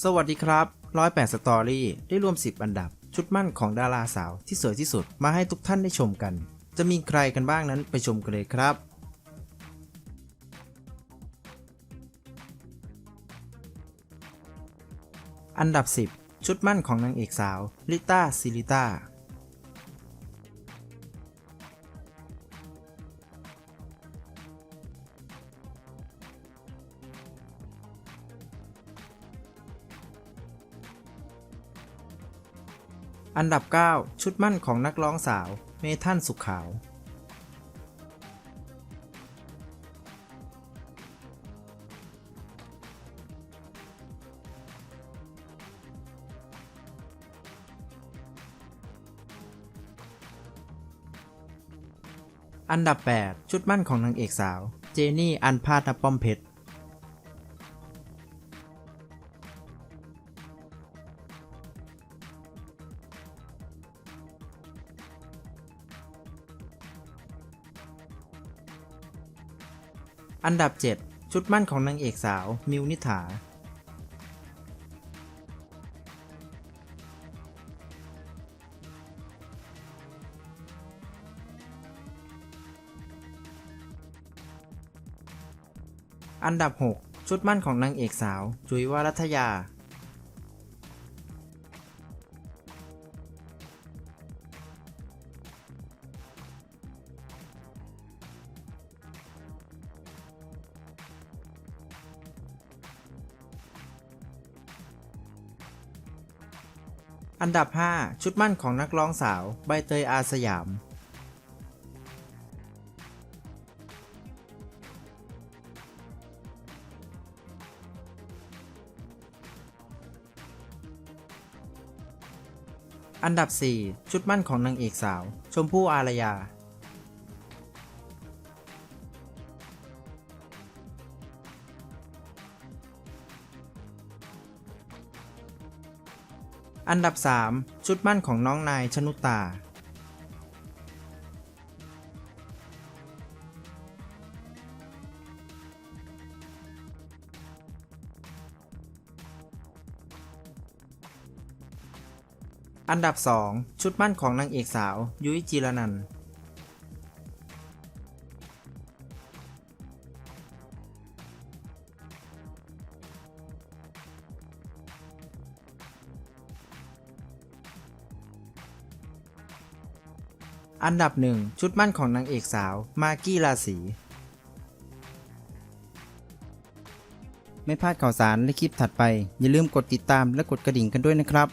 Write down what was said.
สวัสดีครับ 108 สตอรี่ได้รวม 10 อันดับ ชุดมั่นของดาราสาวที่สวยที่สุดมาให้ทุกท่านได้ชมกัน จะมีใครกันบ้างนั้นไปชมกันเลยครับ อันดับ 10 ชุดมั่นของนางเอกสาวลิต้าซิลิต้า อันดับ 9 ชุดมั่นของนักร้องสาว เมทันสุขขาว อันดับ 8 ชุดมั่นของนางเอกสาว เจนี่ อันพาดนป้อมเพชร อันดับ 7 ชุดมั่นของนางเอกสาว มิวนิถาอันดับ 6 ชุดมั่นของนางเอกสาว จุ๋ยวรัตยา อันดับ 5 ชุดมั่นของนักร้องสาว ใบเตยอาสยาม อันดับ 4 ชุดมั่นของนางเอกสาว ชมพู่อารยา อันดับ 3 ชุดมั่นของน้องนายชนุตา อันดับ 2 ชุดมั่นของนางเอกสาว ยุ้ยจีรนันท์ อันดับ1ชุดมั่นของนางเอกสาว มากกี้ราศีไม่พลาดข่าวสารและคลิปถัดไป อย่าลืมกดติดตามและกดกระดิ่งกันด้วยนะครับ